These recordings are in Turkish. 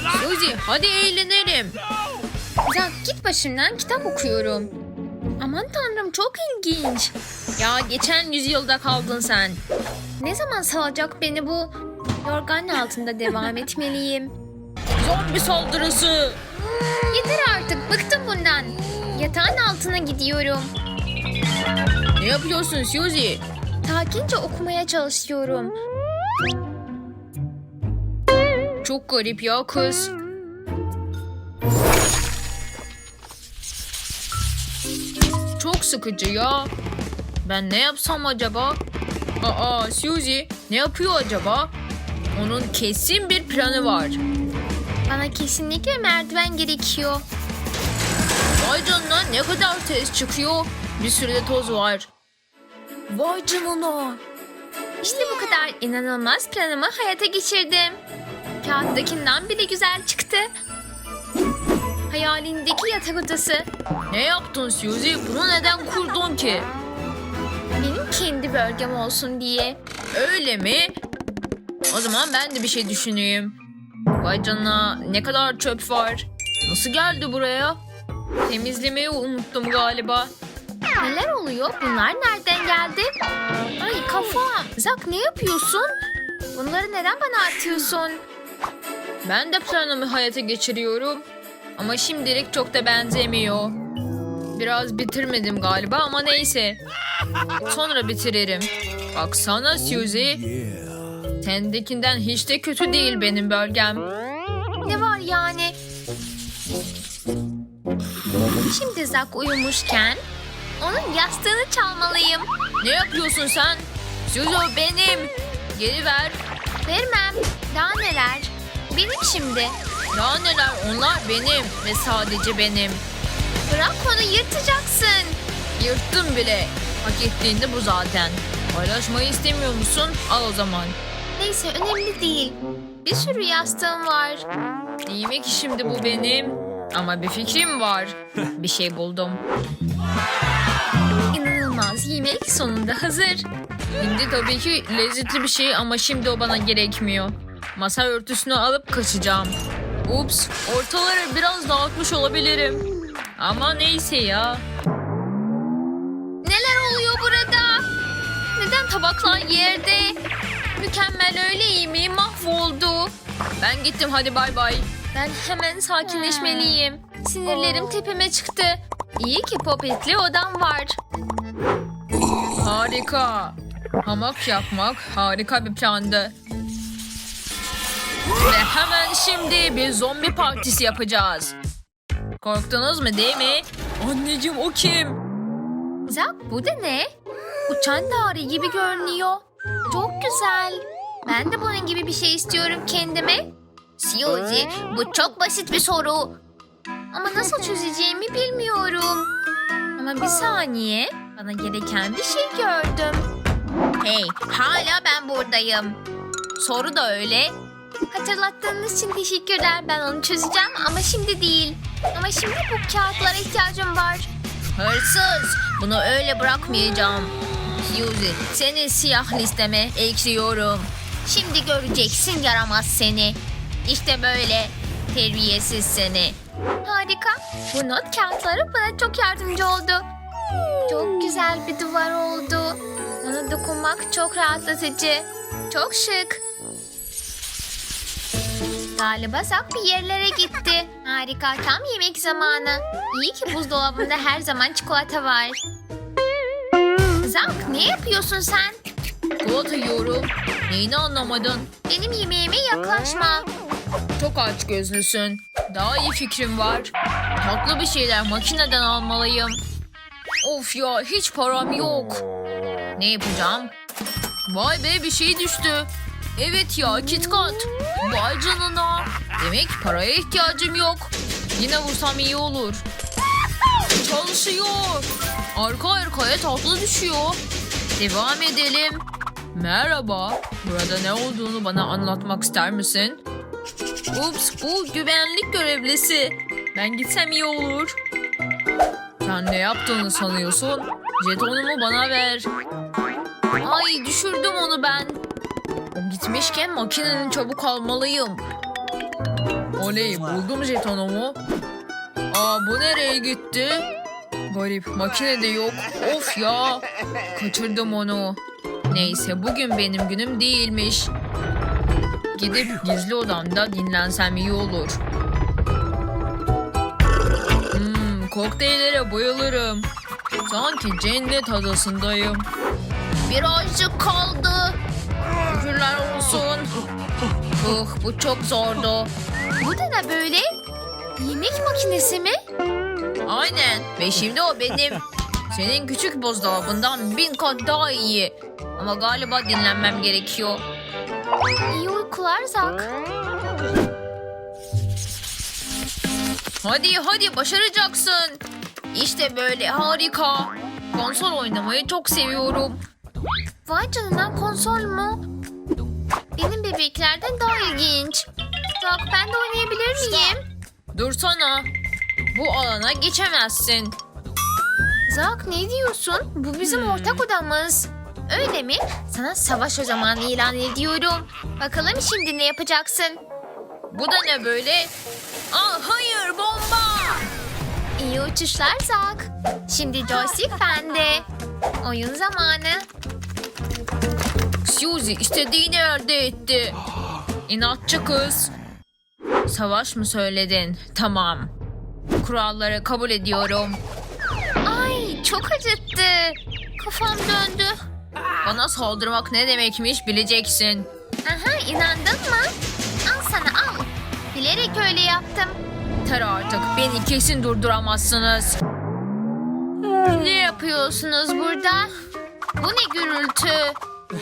Suzy hadi eğlenelim. Ya git başımdan kitap okuyorum. Aman tanrım çok ilginç. Ya geçen yüzyılda kaldın sen. Ne zaman salacak beni bu? Yorganın altında devam etmeliyim. Zombi saldırısı. Yeter artık bıktım bundan. Yatağın altına gidiyorum. Ne yapıyorsun Suzy? Sakince okumaya çalışıyorum. Çok garip ya kız. Çok sıkıcı ya. Ben ne yapsam acaba? Aa Suzy ne yapıyor acaba? Onun kesin bir planı var. Bana kesinlikle merdiven gerekiyor. Vay canına ne kadar ses çıkıyor. Bir sürü de toz var. Vay canına. İşte bu kadar inanılmaz planımı hayata geçirdim. Kağıttakinden bile güzel çıktı. Hayalindeki yatak odası. Ne yaptın Suzy? Bunu neden kurdun ki? Benim kendi bölgem olsun diye. Öyle mi? O zaman ben de bir şey düşüneyim. Vay canına ne kadar çöp var. Nasıl geldi buraya? Temizlemeyi unuttum galiba. Neler oluyor? Bunlar nereden geldi? Ay kafam. Zak ne yapıyorsun? Bunları neden bana atıyorsun? Ben de planımı hayata geçiriyorum. Ama şimdilik çok da benzemiyor. Biraz bitirmedim galiba ama neyse. Sonra bitiririm. Baksana Suzy. Sendekinden hiç de kötü değil benim bölgem. Ne var yani? Şimdi Zak uyumuşken onun yastığını çalmalıyım. Ne yapıyorsun sen? Suzy benim. Geri ver. Vermem. Daha neler? Benim şimdi. Daha neler onlar benim ve sadece benim. Bırak onu yırtacaksın. Yırttım bile. Hak ettiğinde bu zaten. Paylaşmayı istemiyor musun? Al o zaman. Neyse önemli değil. Bir sürü yastığım var. Yemek şimdi bu benim. Ama bir fikrim var. Bir şey buldum. İnanılmaz yemek sonunda hazır. Şimdi tabii ki lezzetli bir şey ama şimdi o bana gerekmiyor. Masa örtüsünü alıp kaçacağım. Ups, ortaları biraz dağıtmış olabilirim. Ama neyse ya. Neler oluyor burada? Neden tabaklar yerde? Mükemmel öyle yemeği mahvoldu. Ben gittim hadi bay bay. Ben hemen sakinleşmeliyim. Sinirlerim tepeme çıktı. İyi ki popetli odam var. Harika. Hamak yapmak harika bir plandı. Ve hemen şimdi bir zombi partisi yapacağız. Korktunuz mu değil mi? Anneciğim o kim? Zak bu da ne? Uçan daire gibi görünüyor. Çok güzel. Ben de bunun gibi bir şey istiyorum kendime. Suzy bu çok basit bir soru. Ama nasıl çözeceğimi bilmiyorum. Ama bir saniye. Bana gereken bir şey gördüm. Hey hala ben buradayım. Soru da öyle. Hatırlattığınız için teşekkürler. Ben onu çözeceğim ama şimdi değil. Ama şimdi bu kağıtlara ihtiyacım var. Hırsız. Bunu öyle bırakmayacağım. Suzy senin siyah listeme ekliyorum. Şimdi göreceksin yaramaz seni. İşte böyle terbiyesiz seni. Harika. Bu not kağıtları bana çok yardımcı oldu. Çok güzel bir duvar oldu. Ona dokunmak çok rahatlatıcı. Çok şık. Galiba Zak bir yerlere gitti. Harika tam yemek zamanı. İyi ki buzdolabında her zaman çikolata var. Zak ne yapıyorsun sen? Çikolata yiyorum. Neyini anlamadın? Benim yemeğime yaklaşma. Çok aç gözlüsün. Daha iyi fikrim var. Tatlı bir şeyler makineden almalıyım. Of ya hiç param yok. Ne yapacağım? Vay be bir şey düştü. Evet ya KitKat. Vay canına. Demek paraya ihtiyacım yok. Yine vursam iyi olur. Çalışıyor. Arka arkaya tatlı düşüyor. Devam edelim. Merhaba. Burada ne olduğunu bana anlatmak ister misin? Ups bu güvenlik görevlisi. Ben gitsem iyi olur. Sen ne yaptığını sanıyorsun? Jetonumu bana ver. Ay düşürdüm onu ben. Gitmişken makinenin çabuk almalıyım. Oley buldum jetonumu. Aa bu nereye gitti? Garip makine de yok. Of ya. Kaçırdım onu. Neyse bugün benim günüm değilmiş. Gidip gizli odamda dinlensem iyi olur. Hmm, kokteyllere bayılırım. Sanki cennet adasındayım. Birazcık kaldı. Şükürler olsun. Uh, bu çok zordu. Bu da ne böyle? Yemek makinesi mi? Aynen. Ve şimdi o benim. Senin küçük buzdolabından bin kat daha iyi. Ama galiba dinlenmem gerekiyor. İyi uykular Zak. Hadi hadi başaracaksın. İşte böyle harika. Konsol oynamayı çok seviyorum. Vay canına konsol mu? Benim bebeklerden daha ilginç. Zak ben de oynayabilir miyim? Dursana. Bu alana geçemezsin. Zak ne diyorsun? Bu bizim ortak odamız. Öyle mi? Sana savaş o zaman ilan ediyorum. Bakalım şimdi ne yapacaksın? Bu da ne böyle? Aa, hayır bomba. İyi uçuşlar Zak. Şimdi joystick bende. Oyun zamanı. Suzy istediğini elde etti. İnatçı kız. Savaş mı söyledin? Tamam. Kuralları kabul ediyorum. Ay çok acıttı. Kafam döndü. Bana saldırmak ne demekmiş bileceksin. Aha inandın mı? Al sana al. Bilerek öyle yaptım. Yeter artık. Beni kesin durduramazsınız. Ne yapıyorsunuz burada? Bu ne gürültü?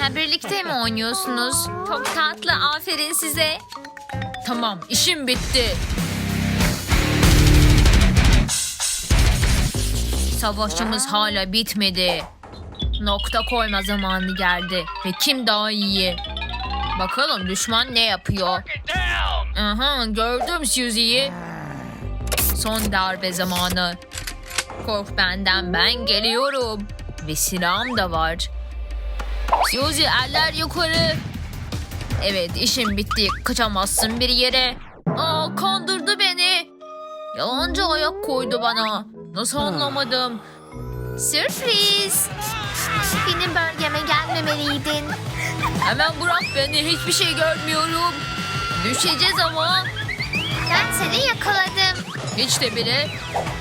Ha birlikte mi oynuyorsunuz? Çok tatlı aferin size. Tamam işim bitti. Savaşımız hala bitmedi. Nokta koyma zamanı geldi. Ve kim daha iyi? Bakalım düşman ne yapıyor? Aha gördüm Suzy'yi. Son darbe zamanı. Kork benden ben geliyorum. Ve silahım da var. Suzy eller yukarı. Evet işim bitti. Kaçamazsın bir yere. Aa kandırdı beni. Yalancı ayak koydu bana. Nasıl anlamadım. Sürpriz. Benim bölgeme gelmemeliydin. Hemen bırak beni hiçbir şey görmüyorum. Düşeceğiz ama. Ben seni yakaladım. Hiç de bile.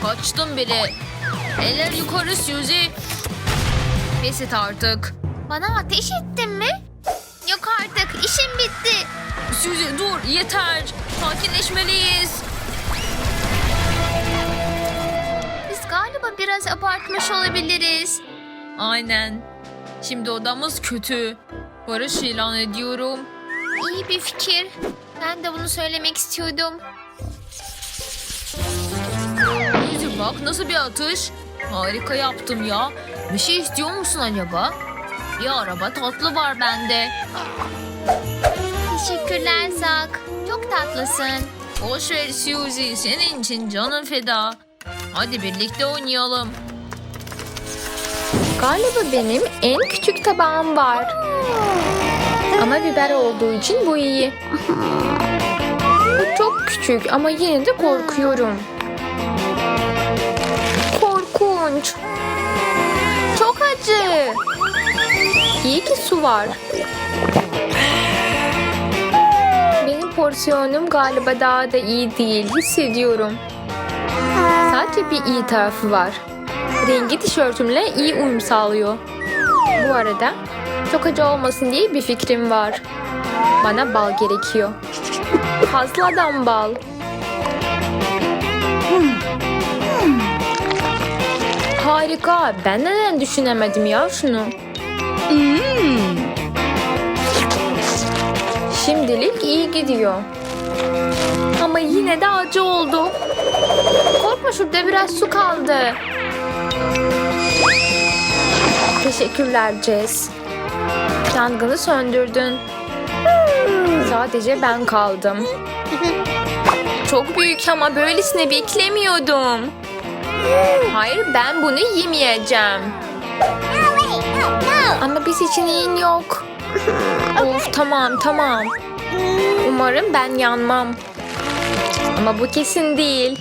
Kaçtım bile. Eller yukarı Suzy. Basit artık. Bana ateş ettin mi? Yok artık işim bitti. Suzy dur yeter. Sakinleşmeliyiz. Biz galiba biraz abartmış olabiliriz. Aynen. Şimdi odamız kötü. Barış ilan ediyorum. İyi bir fikir. Ben de bunu söylemek istiyordum. Suzy bak nasıl bir atış. Harika yaptım ya. Bir şey istiyor musun acaba? Bir araba tatlı var bende. Teşekkürler Zak. Çok tatlısın. Boş ver Suzy. Senin için canım feda. Hadi birlikte oynayalım. Galiba benim en küçük tabağım var. Ama biber olduğu için bu iyi. Bu çok küçük ama yine de korkuyorum. Korkunç. Var. Benim porsiyonum galiba daha da iyi değil hissediyorum. Sadece bir iyi tarafı var. Rengi tişörtümle iyi uyum sağlıyor. Bu arada çok acı olmasın diye bir fikrim var. Bana bal gerekiyor. Fazladan bal. Harika. Ben neden düşünemedim ya şunu? Şimdilik iyi gidiyor. Ama yine de acı oldu. Korkma şurada biraz su kaldı. Teşekkürler Jess. Yangını söndürdün. Sadece ben kaldım. Çok büyük ama böylesine beklemiyordum. Hayır ben bunu yemeyeceğim. Ama bir seçeneğin yok. Of tamam tamam. Umarım ben yanmam. Ama bu kesin değil.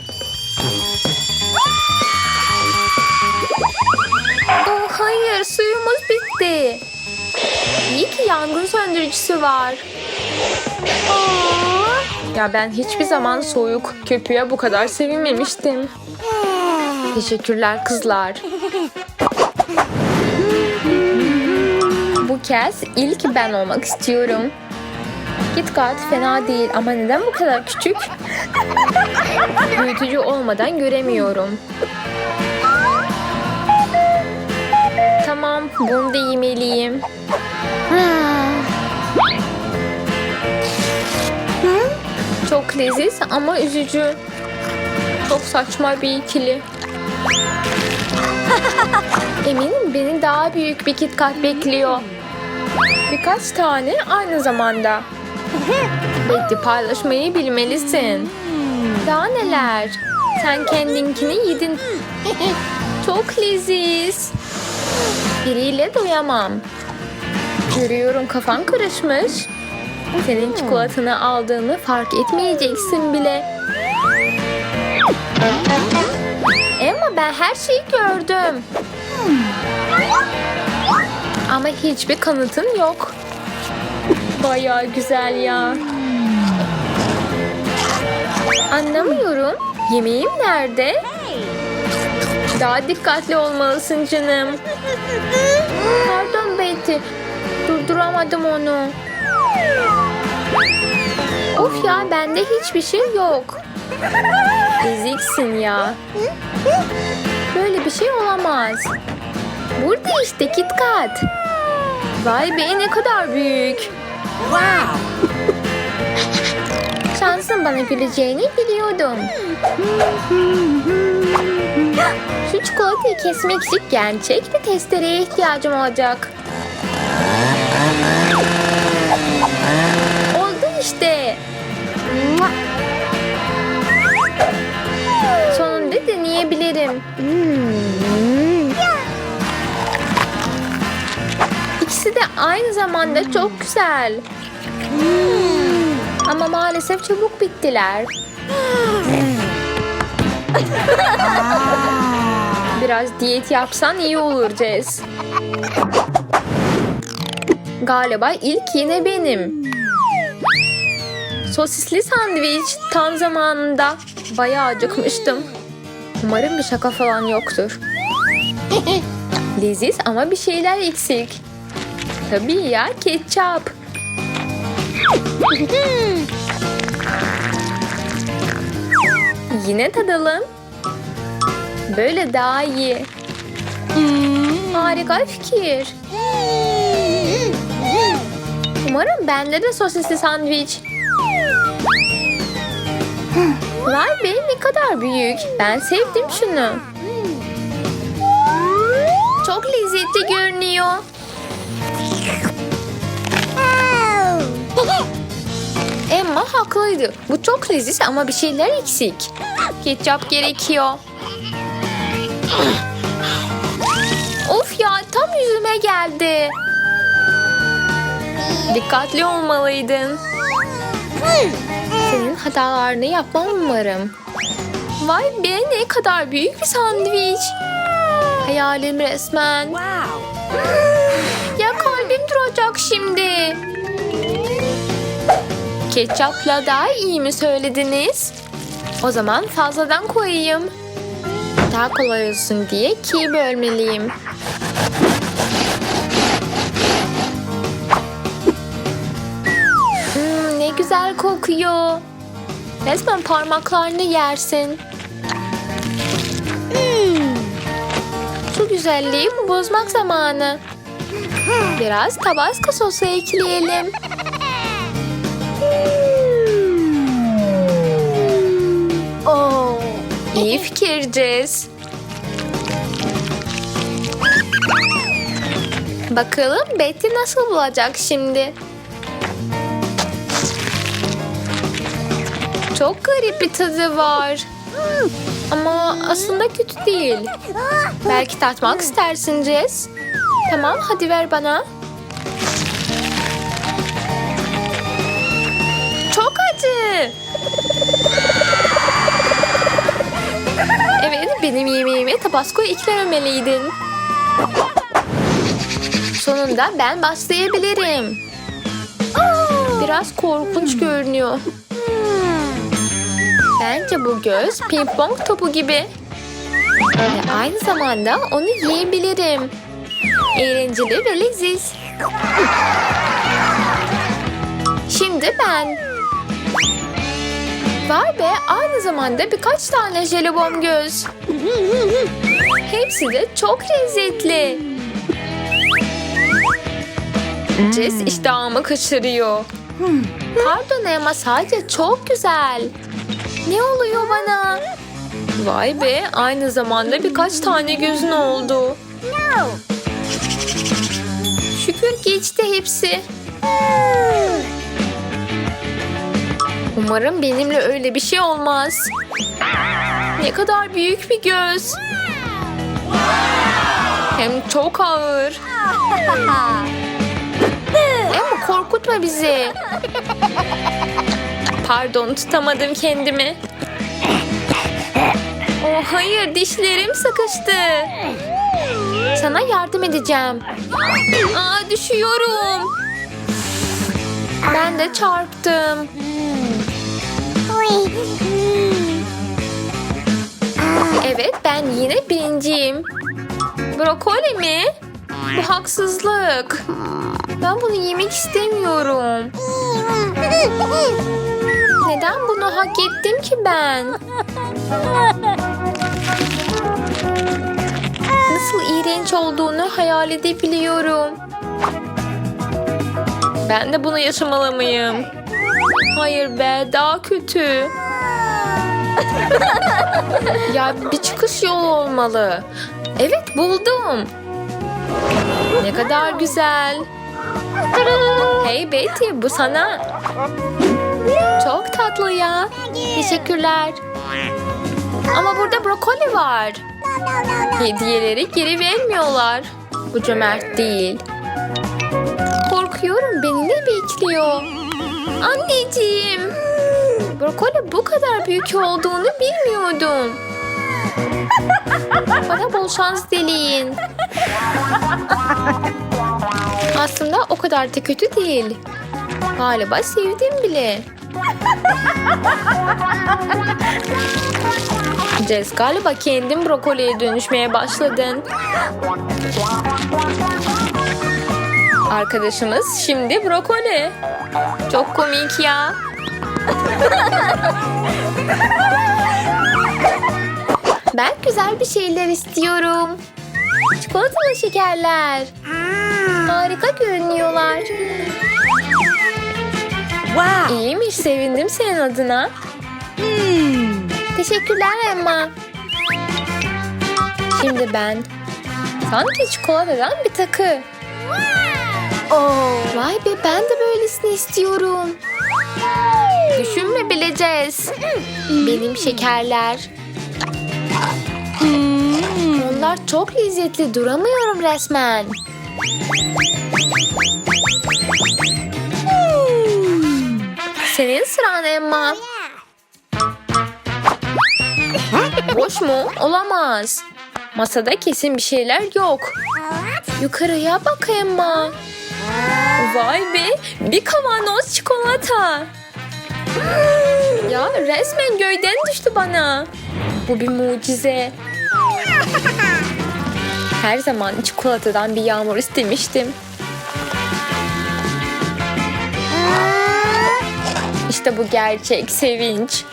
Oh hayır suyumuz bitti. İyi ki yangın söndürücüsü var. Ya ben hiçbir zaman soğuk köpüğe bu kadar sevinmemiştim. Teşekkürler kızlar. Kez ilk ben olmak istiyorum. KitKat fena değil ama neden bu kadar küçük? Büyütücü olmadan göremiyorum. Tamam, bunu da yemeliyim. Çok leziz ama üzücü. Çok saçma bir ikili. Eminim beni daha büyük bir KitKat bekliyor. Birkaç tane aynı zamanda. Betty paylaşmayı bilmelisin. Daha neler? Sen kendinkini yedin. Çok leziz. Biriyle doyamam. Görüyorum kafan karışmış. Senin çikolatanı aldığını fark etmeyeceksin bile. Ama ben her şeyi gördüm. Ama hiçbir kanıtın yok. Bayağı güzel ya. Anlamıyorum. Yemeğim nerede? Daha dikkatli olmalısın canım. Pardon Betty. Durduramadım onu. Of ya bende hiçbir şey yok. Eziksin ya. Böyle bir şey olamaz. Burada işte KitKat. Vay be ne kadar büyük. Wow. Şansın bana güleceğini biliyordum. Şu çikolatayı kesmek için gerçek bir testereye ihtiyacım olacak. Oldu işte. Sonunda deneyebilirim. İkisi aynı zamanda çok güzel. Ama maalesef çabuk bittiler. Biraz diyet yapsan iyi olur Jess. Galiba ilk yine benim. Sosisli sandviç tam zamanında. Bayağı acıkmıştım. Umarım bir şaka falan yoktur. Leziz ama bir şeyler eksik. Tabii ya ketçap. Yine tadalım. Böyle daha iyi. Harika fikir. Umarım bende de sosisli sandviç. Vay be ne kadar büyük. Ben sevdim şunu. Çok lezzetli görünüyor. Emma haklıydı. Bu çok leziz ama bir şeyler eksik. Ketçap gerekiyor. Of ya tam yüzüme geldi. Dikkatli olmalıydın. Senin hatalarını yapmam umarım. Vay be ne kadar büyük bir sandviç. Hayalim resmen. Ya kalbim duracak şimdi. Ketçapla daha iyi mi söylediniz? O zaman fazladan koyayım. Daha kolay olsun diye ikiye bölmeliyim. Hmm, ne güzel kokuyor. Resmen parmaklarını yersin. Şu güzelliği bozmak zamanı. Biraz tabasco sosu ekleyelim. İyi fikir Jess. Bakalım Betty nasıl bulacak şimdi? Çok garip bir tadı var. Ama aslında kötü değil. Belki tatmak istersin Jess. Tamam hadi ver bana. Benim yemeğime tabasco eklememeliydin. Sonunda ben başlayabilirim. Biraz korkunç görünüyor. Bence bu göz ping pong topu gibi. Ve aynı zamanda onu yiyebilirim. Eğlenceli ve leziz. Şimdi ben. Var be aynı zamanda birkaç tane jelibon göz. Hepsi de çok lezzetli. Jess iştahımı kaçırıyor. Pardon Emma sadece çok güzel. Ne oluyor bana? Vay be aynı zamanda birkaç tane gözün oldu. Şükür geçti hepsi. Umarım benimle öyle bir şey olmaz. Ne kadar büyük bir göz. Hem çok ağır. Ama korkutma bizi. Pardon tutamadım kendimi. Oh hayır dişlerim sıkıştı. Sana yardım edeceğim. Aa düşüyorum. Ben de çarptım. Evet ben yine birinciyim. Brokoli mi? Bu haksızlık. Ben bunu yemek istemiyorum. Neden bunu hak ettim ki ben? Nasıl iğrenç olduğunu hayal edebiliyorum. Ben de bunu yaşamalı mıyım? Hayır be daha kötü. ya bir çıkış yolu olmalı. Evet buldum. Ne kadar güzel. Hey Betty bu sana. Çok tatlı ya. Teşekkürler. Ama burada brokoli var. Hediyeleri geri vermiyorlar. Bu cömert değil. Korkuyorum beni ne bekliyor? Anneciğim. Brokoli bu kadar büyük olduğunu bilmiyordum. Bana bol şans dileyin. Aslında o kadar da kötü değil. Galiba sevdim bile. Jess galiba kendin brokoliye dönüşmeye başladın. Arkadaşımız şimdi brokoli. Çok komik ya. Ben güzel bir şeyler istiyorum. Çikolatalı şekerler. Harika görünüyorlar. Wow. İyiymiş sevindim senin adına. Teşekkürler Emma. Şimdi ben. Sanki çikolatadan bir takı. Oh. Vay be ben de böylesini istiyorum. Düşünme bileceğiz. Benim şekerler. Onlar çok lezzetli duramıyorum resmen. Senin sıran Emma. Boş mu? Olamaz. Masada kesin bir şeyler yok. Yukarıya bak Emma. Vay be bir kavanoz çikolata. Ya resmen göyden düştü bana. Bu bir mucize. Her zaman çikolatadan bir yağmur istemiştim. İşte bu gerçek sevinç.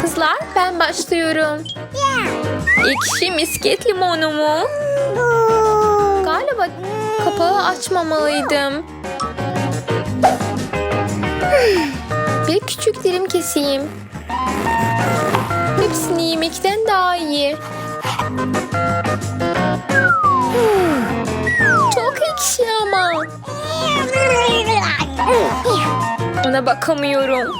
Kızlar ben başlıyorum. Ekşi misket limonu mu? Galiba kapağı açmamalıydım. Bir küçük dilim keseyim. Hepsini yemekten daha iyi. Çok ekşi ama. Ona bakamıyorum.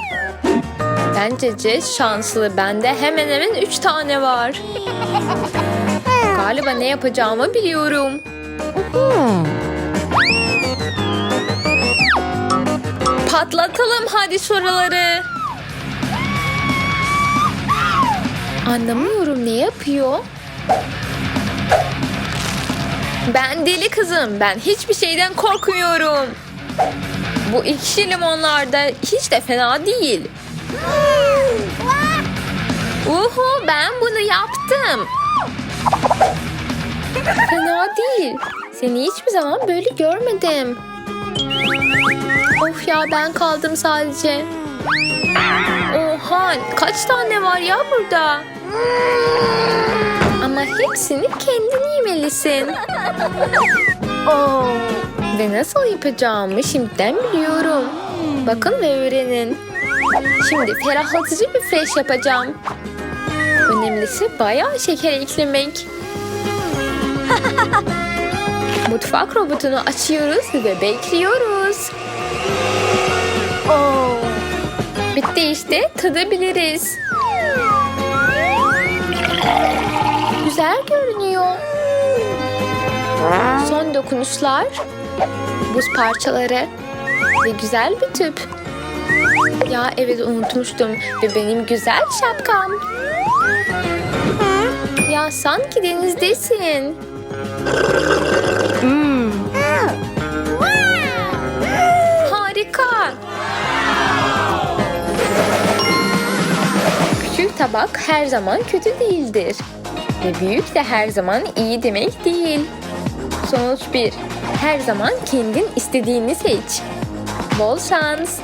Bence Jess şanslı. Bende hemen hemen üç tane var. Galiba ne yapacağımı biliyorum. Patlatalım hadi soruları. Anlamıyorum ne yapıyor? Ben deli kızım. Ben hiçbir şeyden korkmuyorum. Bu ekşi limonlar da hiç de fena değil. Uhu ben bunu yaptım. Fena değil. Seni hiçbir zaman böyle görmedim. Of ya ben kaldım sadece. Oha kaç tane var ya burada? Ama hepsini kendin yemelisin. Oh. Ve nasıl yapacağımı şimdiden biliyorum. Bakın ve öğrenin. Şimdi ferahlatıcı bir fresh yapacağım. Önemlisi bayağı şeker eklemek. Mutfak robotunu açıyoruz ve bekliyoruz. Oh. Bitti işte tadabiliriz. Güzel görünüyor. Son dokunuşlar. Buz parçaları. Ve güzel bir tüp. Ya evet unutmuştum. Ve benim güzel şapkam. Ya sanki denizdesin. Tabak her zaman kötü değildir. Ve büyük de her zaman iyi demek değil. Sonuç bir. Her zaman kendin istediğini seç. Bol şans.